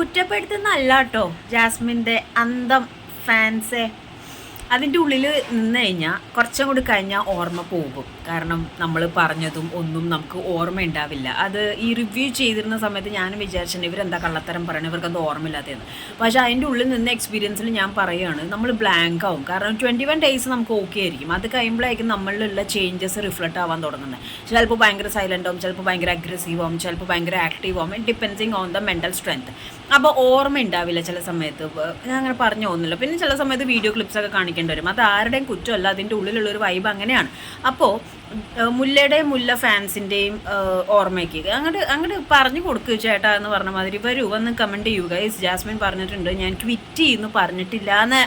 കുറ്റപ്പെടുത്തുന്നല്ല കേട്ടോ ജാസ്മിന്റെ അന്തം ഫാൻസെ. അതിന്റെ ഉള്ളിൽ നിന്ന് കഴിഞ്ഞാൽ കുറച്ചും കൂടി കഴിഞ്ഞാൽ ഓർമ്മ പോകും. കാരണം നമ്മൾ പറഞ്ഞതും ഒന്നും നമുക്ക് ഓർമ്മ ഉണ്ടാവില്ല. അത് ഈ റിവ്യൂ ചെയ്തിരുന്ന സമയത്ത് ഞാനും വിചാരിച്ചിട്ടുണ്ട് ഇവരെന്താ കള്ളത്തരം പറയണത് ഇവർക്കത് ഓർമ്മയില്ലാത്തതെന്ന്. പക്ഷേ അതിന്റെ ഉള്ളിൽ നിന്ന് എക്സ്പീരിയൻസിൽ ഞാൻ പറയുകയാണ് നമ്മൾ ബ്ലാങ്ക് ആവും. കാരണം ട്വന്റി വൺ ഡേയ്സ് നമുക്ക് ഓക്കെ ആയിരിക്കും. അത് കഴിയുമ്പോഴായിരിക്കും നമ്മളിലുള്ള ചേഞ്ചസ് റിഫ്ലക്റ്റ് ആവാൻ തുടങ്ങുന്നത്. ചിലപ്പോൾ ഭയങ്കര സൈലന്റ് ആവും ചിലപ്പോൾ ഭയങ്കര അഗ്രസീവ് ആവും ചിലപ്പോൾ ഭയങ്കര ആക്റ്റീവ് ആവും. Depending on the mental strength അപ്പോൾ ഓർമ്മ ഉണ്ടാവില്ല ചില സമയത്ത്. ഞാൻ അങ്ങനെ പറഞ്ഞു പോകുന്നില്ല. പിന്നെ ചില സമയത്ത് വീഡിയോ ക്ലിപ്സ് ഒക്കെ കാണിക്കേണ്ടി വരും. അത് ആരുടെയും കുറ്റമല്ല അതിന്റെ ഉള്ളിലുള്ള ഒരു വൈബ് അങ്ങനെയാണ് അപ്പോൾ മുല്ലയുടെയും മുല്ല ഫാൻസിന്റെയും ഓർമ്മയ്ക്ക് അങ്ങോട്ട് അങ്ങോട്ട് പറഞ്ഞു കൊടുക്കുക ചേട്ടാ എന്ന് പറഞ്ഞ മാതിരി വരൂ. വന്ന് കമന്റ് ചെയ്യുക ഗൈസ് ജാസ്മിൻ പറഞ്ഞിട്ടുണ്ട് ഞാൻ ട്വിറ്റ് ചെയ്യുന്നു പറഞ്ഞിട്ടില്ല എന്ന്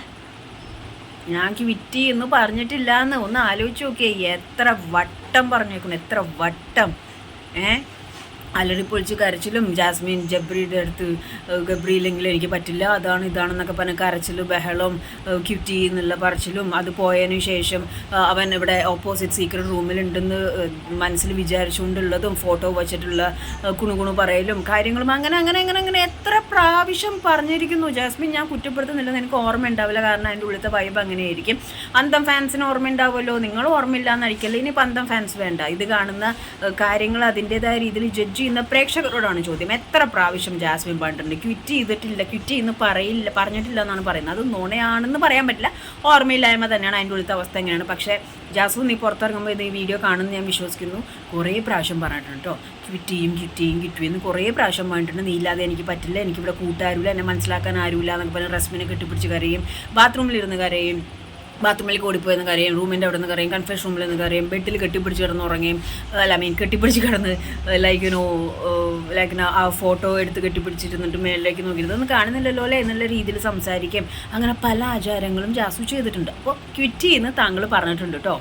ഞാൻ ക്വിറ്റ് ചെയ്യുന്നു പറഞ്ഞിട്ടില്ല എന്ന് ഒന്ന് ആലോചിച്ച് നോക്കിയേ എത്ര വട്ടം പറഞ്ഞേക്കുന്നു എത്ര വട്ടം. ഏ? അലറിപ്പൊളിച്ച് കരച്ചിലും ജാസ്മിൻ ജബ്രിയുടെ അടുത്ത് ഗബ്രിയില്ലെങ്കിലും എനിക്ക് പറ്റില്ല. അതാണ് ഇതാണെന്നൊക്കെ പറഞ്ഞ കരച്ചിലും ബഹളം ക്യൂറ്റി എന്നുള്ള പറച്ചിലും അത് പോയതിനു ശേഷം അവൻ ഇവിടെ ഓപ്പോസിറ്റ് സീക്രട്ട് റൂമിലുണ്ടെന്ന് മനസ്സിൽ വിചാരിച്ചുകൊണ്ടുള്ളതും ഫോട്ടോ വച്ചിട്ടുള്ള കുണുകുണു പറയലും കാര്യങ്ങളും അങ്ങനെ അങ്ങനെ അങ്ങനെ അങ്ങനെ എത്ര പ്രാവശ്യം പറഞ്ഞിരിക്കുന്നു. ജാസ്മിൻ ഞാൻ കുറ്റപ്പെടുത്തുന്നില്ലെന്ന് എനിക്ക് ഓർമ്മ ഉണ്ടാവില്ല. കാരണം അതിന്റെ ഉള്ളിലത്തെ വൈബ് അങ്ങനെയായിരിക്കും. അന്തം ഫാൻസിന് ഓർമ്മ ഉണ്ടാവുമല്ലോ. നിങ്ങൾ ഓർമ്മയില്ല ഇനി അന്തം ഫാൻസ് വേണ്ട. ഇത് കാണുന്ന കാര്യങ്ങൾ അതിന്റെതായ രീതിയിൽ ജഡ്ജ് ചെയ്യുന്ന പ്രേക്ഷകരോടാണ് ചോദ്യം. എത്ര പ്രാവശ്യം ജാസ്മിൻ പറഞ്ഞിട്ടുണ്ട് ക്വിറ്റ് ചെയ്തിട്ടില്ല ക്വിറ്റ് ചെയ്യുന്ന പറയില്ല പറഞ്ഞിട്ടില്ല എന്നാണ് പറയുന്നത്. അത് നുണയാണെന്ന് പറയാൻ പറ്റില്ല. ഓർമ്മയില്ലായ്മ തന്നെയാണ് അതിന്റെ ഉള്ളത്തെ അവസ്ഥ എങ്ങനെയാണ്. പക്ഷേ ജാസ്മിൻ നീ പുറത്തിറങ്ങുമ്പോൾ ഇത് ഈ വീഡിയോ കാണുമെന്ന് ഞാൻ വിശ്വസിക്കുന്നു. കുറേ പ്രാവശ്യം പറഞ്ഞിട്ടുണ്ട് കേട്ടോ. ക്വിറ്റ് ചെയ്യും ക്വിറ്റ് ചെയ്യും ക്വിറ്റ് കുറേ പ്രാവശ്യം പറഞ്ഞിട്ടുണ്ട്. നീ ഇല്ലാതെ എനിക്ക് പറ്റില്ല എനിക്കിവിടെ കൂട്ടാരുമില്ല എന്നെ മനസ്സിലാക്കാൻ ആരുമില്ല എന്നൊക്കെ പറഞ്ഞ് റസ്മിനെ കെട്ടിപ്പിടിച്ച് കരയും. ബാത്റൂമിലിരുന്ന് കരയും. ബാത്റൂമിൽ ഓടിപ്പോയെന്ന് കരയും റൂമിന്റെ അവിടെ നിന്ന് കരയും കൺഫ്യൂഷൻ റൂമിൽ നിന്ന് കരയും ബെഡിൽ കെട്ടിപ്പിടിച്ച് കിടന്ന് ഉറങ്ങുകയും അല്ല മീൻ കെട്ടിപ്പിടിച്ച് കിടന്ന് ലൈക്ക് നോ ലൈക്ക് ആ ഫോട്ടോ എടുത്ത് കെട്ടിപ്പിടിച്ചിരുന്നിട്ട് മേളിലേക്ക് നോക്കി ഇതൊന്നും കാണുന്നില്ലല്ലോ അല്ലേ? എന്നുള്ള രീതിയിൽ സംസാരിക്കുകയും അങ്ങനെ പല ആചാരങ്ങളും ജാസു ചെയ്തിട്ടുണ്ട്. അപ്പോൾ ക്വിറ്റ് ചെയ്യുന്ന താങ്കൾ പറഞ്ഞിട്ടുണ്ട് കേട്ടോ